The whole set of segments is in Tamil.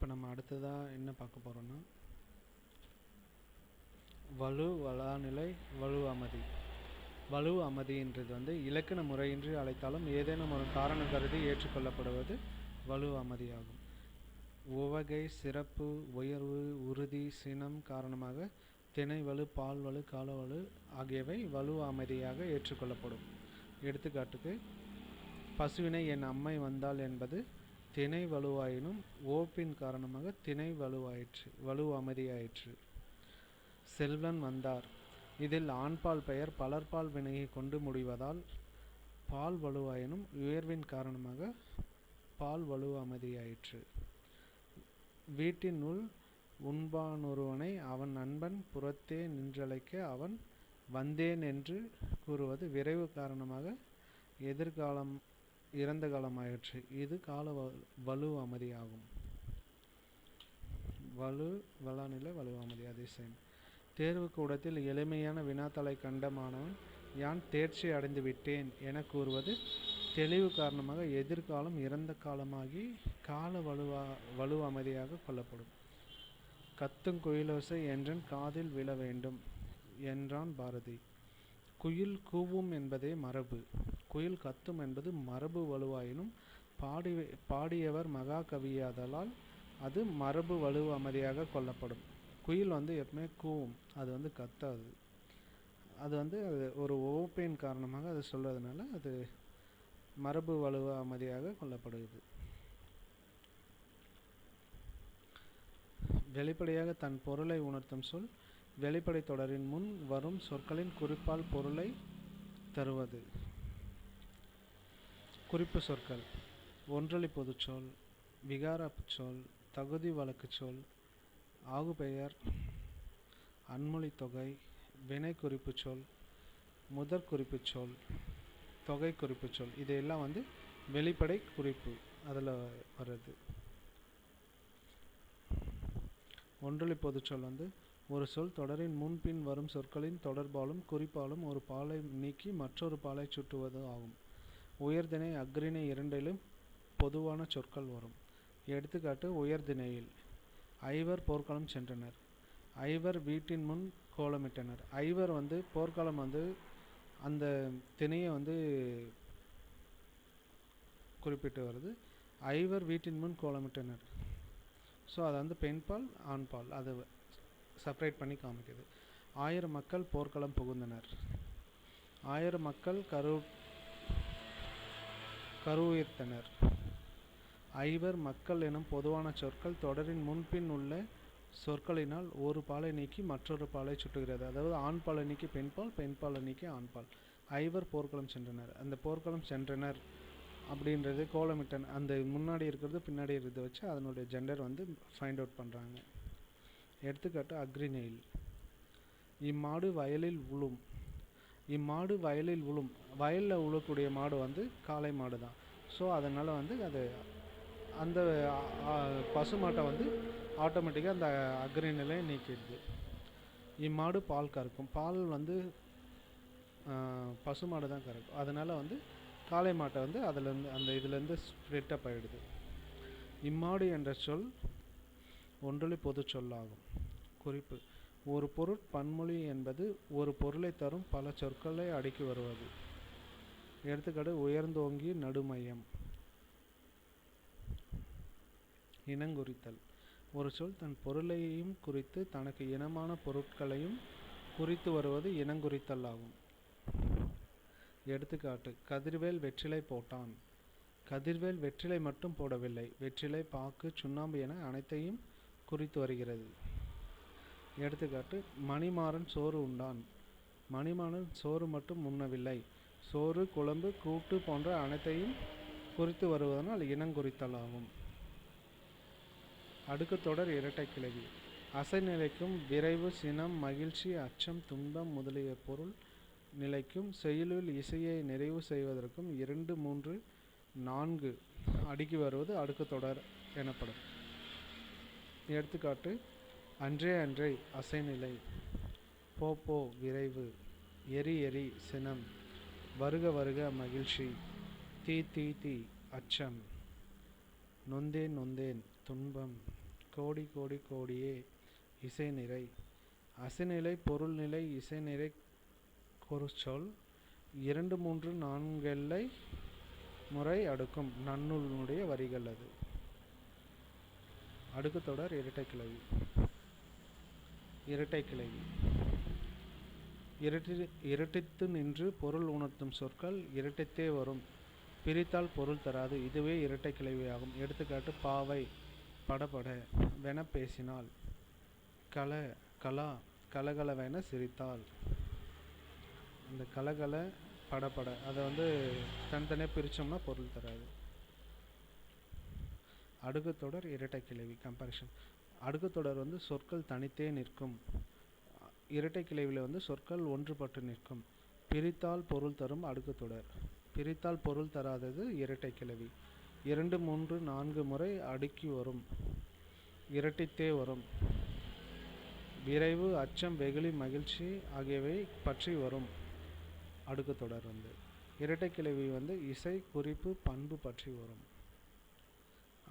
இப்போ நம்ம அடுத்ததாக என்ன பார்க்க போகிறோன்னா வலு வளாநிலை வலு அமதி. வலு அமதின்றது வந்து இலக்கண முறையின்றி அழைத்தாலும் ஏதேனும் ஒரு காரணம் கருதி ஏற்றுக்கொள்ளப்படுவது வலு அமதியாகும் உவகை சிறப்பு உயர்வு உறுதி சினம் காரணமாக திணை வலு பால் வலு கால வலு ஆகியவை வலு அமைதியாக ஏற்றுக்கொள்ளப்படும். எடுத்துக்காட்டுக்கு பசுவினை என் அம்மை வந்தால் என்பது திணை வலுவாயினும் ஓப்பின் காரணமாக திணை வலுவாயிற்று வலு அமைதியாயிற்று செல்வன் வந்தார். இதில் ஆண்பால் பெயர் பலர்பால் வினையை கொண்டு முடிவதால் பால் வலுவாயினும் உயர்வின் காரணமாக பால் வலு அமைதியாயிற்று வீட்டினுள் உண்பானொருவனை அவன் நண்பன் புறத்தே நின்றழைக்க அவன் வந்தேன் என்று கூறுவது விரைவு காரணமாக எதிர்காலம் இறந்த காலமாயிற்று. இது கால வ- வலு அமைதியாகும். வலு வளாநிலை வலு அமைதி அதிசயம். தேர்வு கூடத்தில் எளிமையான வினாத்தலை கண்டமானவன் யான் தேர்ச்சி அடைந்து விட்டேன் என கூறுவது தெளிவு காரணமாக எதிர்காலம் இறந்த காலமாகி கால வலுவா வலு அமைதியாக கொள்ளப்படும். கத்தும் குயிலோசை என்றன் காதில் விழ வேண்டும் என்றான் பாரதி. குயில் கூவும் என்பதே மரபு. குயில் கத்தும் என்பது மரபு வலுவாயினும் பாடி பாடியவர் மகாகவியாதலால் அது மரபு வலு அமைதியாக கொள்ளப்படும். குயில் வந்து எப்பவுமே கூவும் அது வந்து கத்தாது. அது வந்து அது ஒரு ஓப்பேன் காரணமாக அது சொல்கிறதுனால அது மரபு வலுவ அமைதியாக கொள்ளப்படுகிறது. வெளிப்படையாக தன் பொருளை உணர்த்தும் சொல் வெளிப்படை தொடரின் முன் வரும் சொற்களின் குறிப்பால் பொருளை தருவது. குறிப்பு சொற்கள். ஒன்றொலி பொதுச்சொல் விகாரப்பு சொல் தகுதி வழக்குச் சொல் ஆகுபெயர் அன்மொழி தொகை வினை குறிப்புச் சொல் முதற் குறிப்பு சொல் தொகை குறிப்புச் சொல். இதையெல்லாம் வந்து வெளிப்படை குறிப்பு அதில் வருது ஒன்றொலி பொதுச்சொல் வந்து ஒரு சொல் தொடரின் முன்பின் வரும் சொற்களின் தொடர்பாலும் குறிப்பாலும் ஒரு பாலை நீக்கி மற்றொரு பாலை சுட்டுவது ஆகும். உயர்திணை அஃறிணை இரண்டிலும் பொதுவான சொற்கள் வரும். எடுத்துக்காட்டு உயர்திணையில் ஐவர் போர்க்களம் சென்றனர். ஐவர் வீட்டின் முன் கோலமிட்டனர். ஐவர் வந்து போர்க்களம் வந்து அந்த திணையை வந்து குறிப்பிட்டு வருது. ஐவர் வீட்டின் முன் கோலமிட்டனர். ஸோ அதை வந்து பெண்பால் ஆண்பால் அதை செப்பரேட் பண்ணி காமிக்குது. ஆயிரம் மக்கள் போர்க்களம் புகுந்தனர். ஆயிரம் மக்கள் கரு கருவுயிர்த்தனர். ஐவர் மக்கள் எனும் பொதுவான சொற்கள் தொடரின் முன்பின் உள்ள சொற்களினால் ஒரு பாலை நீக்கி மற்றொரு பாலை சுட்டுகிறது. அதாவது ஆண் பாலை நீக்கி பெண்பால் பெண்பாலை நீக்கி ஆண்பால் ஐவர் போர்க்களம் சென்றனர். அந்த போர்க்களம் சென்றனர் அப்படின்றது கோலமிட்டன் அந்த முன்னாடி இருக்கிறது பின்னாடி இருக்கிறத வச்சு அதனுடைய ஜெண்டர் வந்து ஃபைண்ட் அவுட் பண்ணுறாங்க எடுத்துக்காட்டு அக்ரிநெயில். இம்மாடு வயலில் உழும் இம்மாடு வயலில் உழும் வயலில் உழக்கூடிய மாடு வந்து காளை மாடு தான் ஸோ அதனால் வந்து அது அந்த பசு பசுமாட்டை வந்து ஆட்டோமேட்டிக்காக அந்த அக்ரிநிலை நீக்கிடுது. இம்மாடு பால் கறக்கும். பால் வந்து பசு பசுமாடு தான் கறக்கும். அதனால் வந்து காளை மாட்டை வந்து அதுலேருந்து அந்த இதுலேருந்து ஸ்ப்ரிட்அப் ஆகிடுது இம்மாடு என்ற சொல் ஒன்றொலி பொது சொல்லாகும். குறிப்பு ஒரு பொருள் பன்மொழி என்பது ஒரு பொருளை தரும் பல சொற்களை அடுக்கி வருவது. எடுத்துக்காட்டு உயர்ந்தோங்கி நடுமையம். இனங்குறித்தல். ஒரு சொல் தன் பொருளையும் குறித்து தனக்கு இனமான பொருட்களையும் குறித்து வருவது இனங்குறித்தல் ஆகும். எடுத்துக்காட்டு கதிர்வேல் வெற்றிலை போட்டான். கதிர்வேல் வெற்றிலை மட்டும் போடவில்லை. வெற்றிலை பாக்கு சுண்ணாம்பு என அனைத்தையும் குறித்து வருகிறது. எடுத்துக்காட்டு மணிமாறன் சோறு உண்டான். மணிமாறன் சோறு மட்டும் உண்ணவில்லை. சோறு குழம்பு கூட்டு போன்ற அனைத்தையும் குறித்து வருவதனால் இனங்குறித்தல் ஆகும் அடுக்கு தொடர் இரட்டை கிளவி அசைநிலைக்கும் விரைவு சினம் மகிழ்ச்சி அச்சம் துன்பம் முதலிய பொருள் நிலைக்கும் செயலில் இசையை நிறைவு செய்வதற்கும் இரண்டு மூன்று நான்கு அடுக்கி வருவது அடுக்கு தொடர் எனப்படும். எடுத்துக்காட்டு அன்றே அன்றே அசைநிலை. போ போ விரைவு. எரி எரி சினம். வருக வருக மகிழ்ச்சி. தீ தீ தீ அச்சம். நொந்தேன் நொந்தேன் துன்பம். கோடி கோடி கோடியே இசைநிறை அசைநிலை பொருள்நிலை இசைநிறை சொல் இரண்டு மூன்று நான்கெல்லை முறை அடுக்கும் நன்னூலினுடைய வரிகள் அது. அடுக்கு தொடர் இரட்டை கிளவி. இரட்டை கிளவி இரட்டி இரட்டித்து நின்று பொருள் உணர்த்தும் சொற்கள் இரட்டித்தே வரும். பிரித்தால் பொருள் தராது. இதுவே இரட்டை கிளவியாகும் எடுத்துக்காட்டு பாவை படபட வென பேசினால். கல கலா கலகலவென சிரித்தாள் அந்த கலகல படபட அதை வந்து தனித்தனியாக பிரித்தோம்னா பொருள் தராது. அடுக்கு தொடர் இரட்டை கிளவி கம்பேரிஷன் அடுக்கு தொடர் வந்து சொற்கள் தனித்தே நிற்கும். இரட்டை கிளைவில் வந்து சொற்கள் ஒன்றுபட்டு நிற்கும். பிரித்தால் பொருள் தரும் அடுக்கு தொடர் பிரித்தால் பொருள் தராதது இரட்டை கிளவி. இரண்டு மூன்று நான்கு முறை அடுக்கி வரும். இரட்டித்தே வரும். விரைவு அச்சம் வெகுளி மகிழ்ச்சி ஆகியவை பற்றி வரும் அடுக்கு தொடர் வந்து. இரட்டை கிளவி வந்து இசை குறிப்பு பண்பு பற்றி வரும்.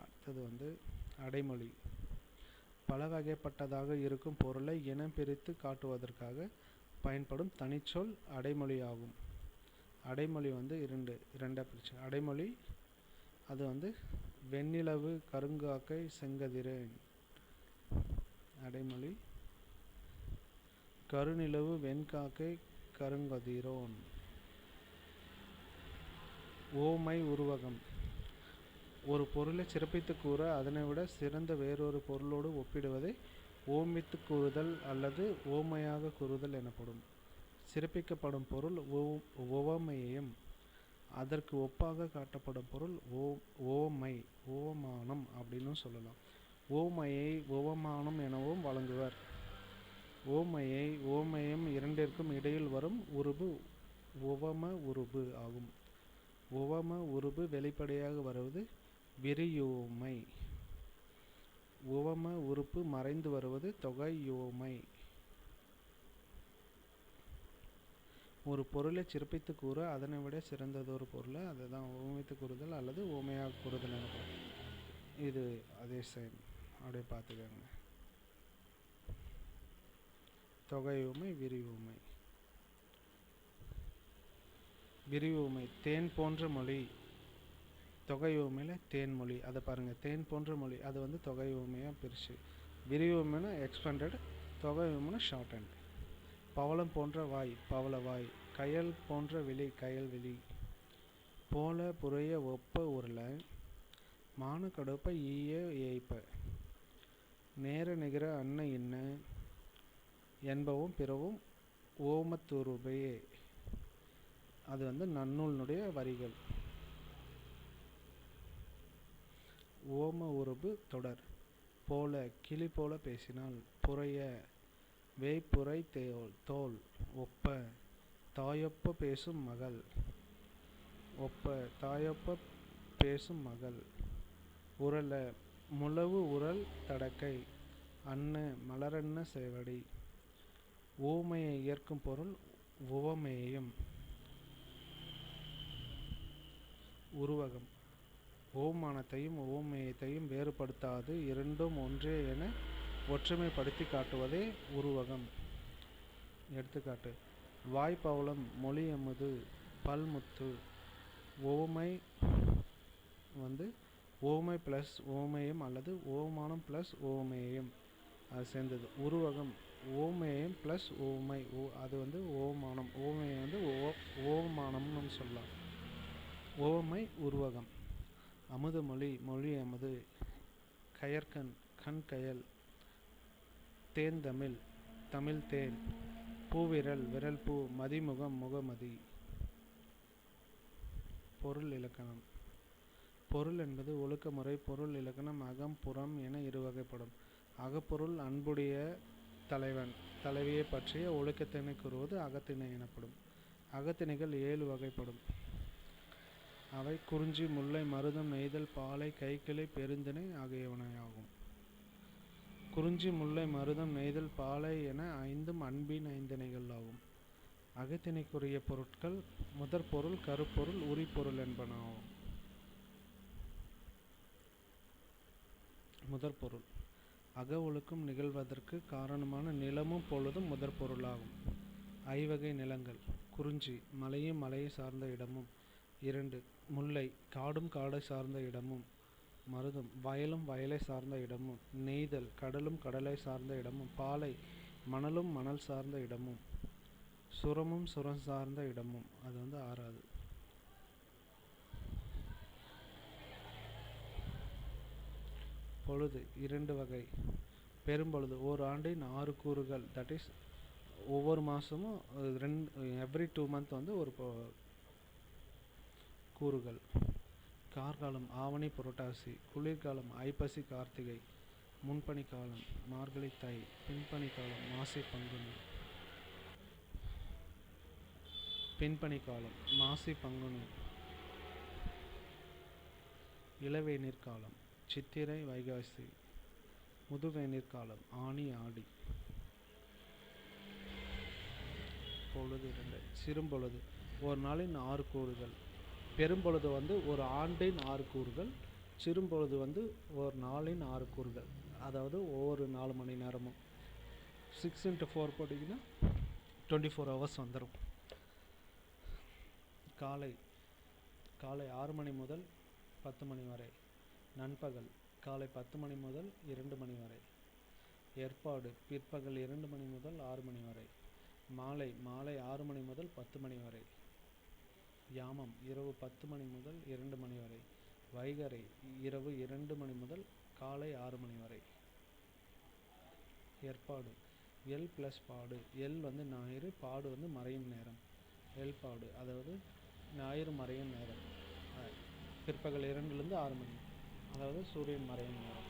அடுத்தது வந்து அடைமொழி. பல வகைப்பட்டதாக இருக்கும் பொருளை இனம் பிரித்து காட்டுவதற்காக பயன்படும் தனிச்சொல் அடைமொழி ஆகும் அடைமொழி வந்து இரண்டு இரண்டாக பிரிச்சு. அடைமொழி அது வந்து வெண்ணிலவு கருங்காக்கை செங்கதிரேன். அடைமொழி கருநிலவு வெண்காக்கை கருங்கதிரோன். ஓமை உருவகம். ஒரு பொருளை சிறப்பித்து கூற அதனை விட சிறந்த வேறொரு பொருளோடு ஒப்பிடுவதை ஓமித்து கூறுதல் அல்லது ஓமையாக கூறுதல் எனப்படும். சிறப்பிக்கப்படும் பொருள் ஓ உவமையையும் அதற்கு ஒப்பாக காட்டப்படும் பொருள் ஓ ஓமை ஓமானம் அப்படின்னு சொல்லலாம். ஓமையை உவமானம் எனவும் வழங்குவர். ஓமையை ஓமயம் இரண்டிற்கும் இடையில் வரும் உருபு உவம உருபு ஆகும். உவம உருபு வெளிப்படையாக வருவது விரியோமை. உவம உறுப்பு மறைந்து வருவது தொகையோமை. ஒரு பொருளை சிறப்பித்து கூற அதனை விட சிறந்ததொரு பொருளை அதை தான் ஓமித்து கூறுதல் அல்லது ஓமையாக கூறுதல் எனப்படும் இது அதே சேம் அப்படியே பார்த்துக்கோங்க. தொகையுமை விரிவுமை விரிவுமை தேன் போன்ற மொழி. தொகையுமையில் தேன்மொழி அதை பாருங்கள் தேன் போன்ற மொழி. அது வந்து தொகையுமையாக பிரிச்சு. விரிவோமைனா எக்ஸ்பெண்டட் தொகையுமைனா ஷார்ட் ஹேண்ட் பவளம் போன்ற வாய் பவள வாய். கயல் போன்ற விழி கயல் விழி போல புறைய ஒப்ப உருளை மான கடுப்ப ஈய ஏய்ப்ப. நேர நிகர அன்ன இன்ன என்பவும் பிறவும் ஓமத்துருபையே. அது வந்து நன்னூலினுடைய வரிகள். ஓம உருபு தொடர். போல கிளி போல பேசினால் புறைய வேய்ப்புரை தேல் தோல் ஒப்ப தாயொப்ப பேசும் மகள். ஒப்ப தாயொப்ப பேசும் மகள். உரல முழவு உரல் தடக்கை அன்ன மலரன்ன சேவடி. ஊமையை ஏற்கும் பொருள் உவமையையும். உருவகம். ஓமானத்தையும் ஓமயத்தையும் வேறுபடுத்தாது இரண்டும் ஒன்றே என ஒற்றுமைப்படுத்தி காட்டுவதே உருவகம். எடுத்துக்காட்டு வாய்ப்பவளம் மொழி அமுது பல்முத்து ஓமை வந்து ஓமை ப்ளஸ் ஓமயம் அல்லது ஓமானம் ப்ளஸ் ஓமேயம். அது சேர்ந்தது. உருவகம் ஓமேயம் ப்ளஸ் ஓமை. ஓ அது வந்து ஓமானம். ஓமேயம் வந்து ஓ ஓமானம்னு சொல்லலாம். ஓமை உருவகம். அமுது மொழி மொழி அமுது கயற்கண் கண் கயல் தேன்தமிழ் தமிழ் தமிழ் தேன் பூவிரல் விரல் பூ மதிமுகம் முகமதி. பொருள் இலக்கணம். பொருள் என்பது ஒழுக்கமுறை பொருள் இலக்கணம் அகம் புறம் என இரு வகைப்படும். அகப்பொருள் அன்புடைய தலைவன் தலைவியை பற்றிய ஒழுக்கத்தினை கூறுவது அகத்திணை எனப்படும். அகத்திணைகள் ஏழு வகைப்படும். அவை குறிஞ்சி முல்லை மருதம் நெய்தல் பாலை கைக்கிளை பெருந்திணை ஆகியவனையாகும் குறிஞ்சி முல்லை மருதம் நெய்தல் பாலை என ஐந்தும் அன்பின் ஐந்திணைகள் ஆகும் அகத்திணைக்குரிய பொருட்கள் முதற் பொருள் கருப்பொருள் உரிப்பொருள் என்பனாகும் முதற் பொருள் அக ஒழுக்கம் நிகழ்வதற்கு காரணமான நிலமும் பொழுதும் முதற் பொருளாகும் ஐவகை நிலங்கள். குறிஞ்சி மலையும் மலையை சார்ந்த இடமும். இரண்டு முல்லை காடும் காடை சார்ந்த இடமும் மருதம் வயலும் வயலை சார்ந்த இடமும் நெய்தல் கடலும் கடலை சார்ந்த இடமும் பாலை மணலும் மணல் சார்ந்த இடமும் சுரமும் சுரம் சார்ந்த இடமும். அது வந்து ஆறாது. பொழுது இரண்டு வகை. பெரும்பொழுது ஓர் ஆண்டின் ஆறு கூறுகள். தட் இஸ் ஒவ்வொரு மாதமும் ரெண்டு எவ்ரி டூ மந்த் வந்து ஒரு கூறுகள். கார்காலம் ஆவணி புரட்டாசி குளிர்காலம் ஐப்பசி கார்த்திகை முன்பனி காலம் மார்கழி தை பின்பனி காலம் மாசி பங்குனி. பின்பனி காலம் மாசி பங்குனி. இளவேநீர் காலம் சித்திரை வைகாசி. முதுவேநீர் காலம் ஆனி ஆடி. பொழுது இரண்டு சிறும்பொழுது. ஒரு நாளின் ஆறு கூறுகள். பெரும்பொழுது வந்து ஒரு ஆண்டின் ஆறு கூறுகள் சிறும்பொழுது வந்து ஒரு நாளின் ஆறு கூறுகள். அதாவது ஒவ்வொரு நாலு மணி நேரமும். சிக்ஸ் இன்ட்டு ஃபோர் போட்டிங்கன்னா டுவெண்ட்டி ஃபோர் ஹவர்ஸ் வந்துடும் காலை காலை ஆறு மணி முதல் பத்து மணி வரை. நண்பகல் காலை பத்து மணி முதல் இரண்டு மணி வரை. ஏற்பாடு பிற்பகல் இரண்டு மணி முதல் ஆறு மணி வரை. மாலை மாலை ஆறு மணி முதல் பத்து மணி வரை. யாமம். இரவு பத்து மணி முதல் இரண்டு மணி வரை. வைகறை இரவு இரண்டு மணி முதல் காலை ஆறு மணி வரை. ஏற்பாடு. எல் ப்ளஸ் பாடு. எல் வந்து ஞாயிறு பாடு வந்து மறையும் நேரம். எல் பாடு. அதாவது ஞாயிறு மறையும் நேரம். பிற்பகல் இரண்டுலேருந்து ஆறு மணி. அதாவது சூரியன் மறையும் நேரம்.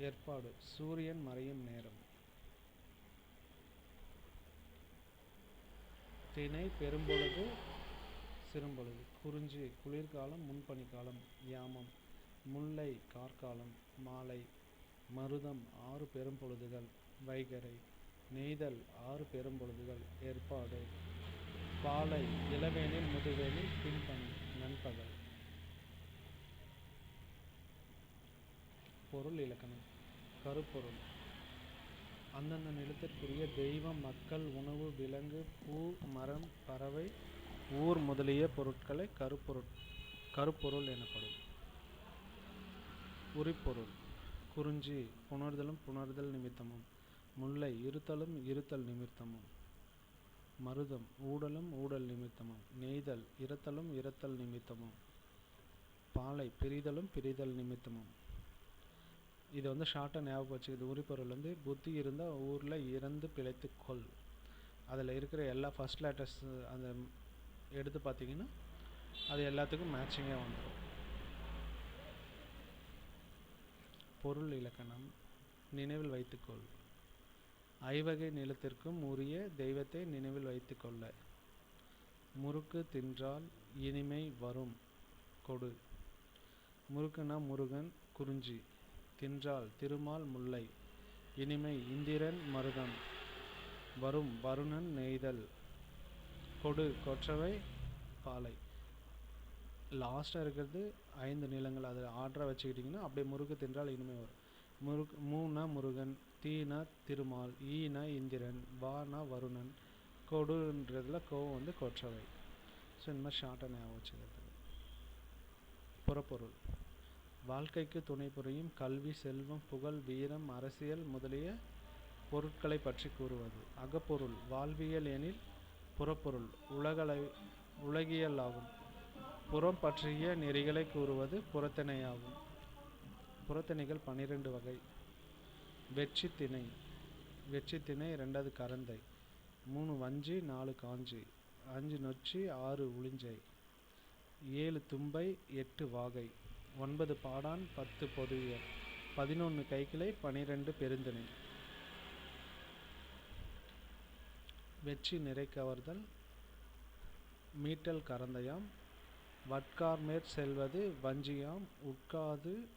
ஏற்பாடு. சூரியன் மறையும் நேரம். திணை பெரும்பொழுது சிறும்பொழுது. குறிஞ்சி குளிர்காலம் முன்பனிக்காலம் யாமம் முல்லை கார்காலம் மாலை மருதம் ஆறு பெரும்பொழுதுகள் வைகறை நெய்தல் ஆறு பெரும்பொழுதுகள் ஏற்பாடு. பாலை இளவேனில் முதுவேனில் பின்பணி நண்பகல். பொருள் இலக்கணம். கருப்பொருள். அந்தந்த நிலத்திற்குரிய தெய்வம் மக்கள் உணவு விலங்கு பூ மரம் பறவை ஊர் முதலிய பொருட்களை கருப்பொருள் கருப்பொருள் எனப்படும். உரிப்பொருள் குறிஞ்சி புணர்தலும் புணர்தல் நிமித்தமும் முல்லை இருத்தலும் இருத்தல் நிமித்தமும் மருதம் ஊடலும் ஊடல் நிமித்தமும் நெய்தல் இரத்தலும் இரத்தல் நிமித்தமும் பாலை பிரிதலும் பிரிதல் நிமித்தமும். இது வந்து ஷார்ட்டாக ஞாபகம் வச்சுக்கிது உரிப்பொருள் வந்து புத்தி இருந்தால் ஊரில் இறந்து பிழைத்து கொள் அதில் இருக்கிற எல்லா ஃபர்ஸ்ட் லேட்டர்ஸ் அந்த எடுத்து பார்த்தீங்கன்னா அது எல்லாத்துக்கும் மேட்சிங்காக வந்துடும் பொருள் இலக்கணம் நினைவில் வைத்துக்கொள். ஐவகை நிலத்திற்கும் உரிய தெய்வத்தை நினைவில் வைத்துக்கொள்ள. முறுக்கு தின்றால் இனிமை வரும். கொடு. முறுக்குனா முருகன் குறிஞ்சி. தின்றால் திருமால் முல்லை இனிமை இந்திரன் மருதம் வரும் வருணன் நெய்தல் கொடு கொற்றவை பாலை. லாஸ்ட்டாக இருக்கிறது ஐந்து நிலங்கள். அது ஆர்டராக வச்சுக்கிட்டிங்கன்னா அப்படியே முறுக்கு தின்றால் இனிமே வரும். முருக் மூணா முருகன் தீனா திருமால் ஈனா இந்திரன் வானா வருணன் கொடுன்றதுல கோவம் வந்து கொற்றவை. ஸோ இந்த மாதிரி ஷார்ட்டாக ஞாபகம் வச்சுக்கிறது. புறப்பொருள். வாழ்க்கைக்கு துணை புரியும் கல்வி செல்வம் புகழ் வீரம் அரசியல் முதலிய பொருட்களை பற்றி கூறுவது. அகப்பொருள் வாழ்வியல் எனில் புறப்பொருள் உலகளை உலகியல் ஆகும் புறம் பற்றிய நெறிகளை கூறுவது புறத்திணையாகும் புறத்திணைகள் பன்னிரண்டு வகை. வெற்றி திணை. வெற்றி திணை ரெண்டாவது கரந்தை. மூணு வஞ்சி நாலு காஞ்சி. அஞ்சு நொச்சி ஆறு உளிஞ்சை. ஏழு தும்பை எட்டு வாகை. ஒன்பது பாடான் பத்து பொதுவியல். பதினொன்று கைக்கிளை பனிரெண்டு பெருந்திணை. வெற்றி நிறை கவர்தல். மீட்டல் கரந்தயாம். வட்கார் மேற் செல்வது வஞ்சியாம். உட்காது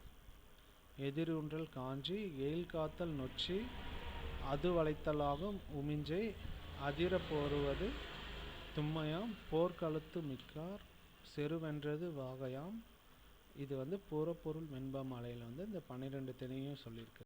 எதிரூன்றல் காஞ்சி. எயில் காத்தல் நொச்சி. அது வளைத்தலாகும் உமிஞ்சை. அதிர போருவது தும்மையாம். போர்க்களத்து மிக்கார். செருவென்றது வாகையாம். இது வந்து புறப்பொருள் மென்பமாலையில் வந்து இந்த பன்னிரெண்டு திணையும் சொல்லியிருக்கு.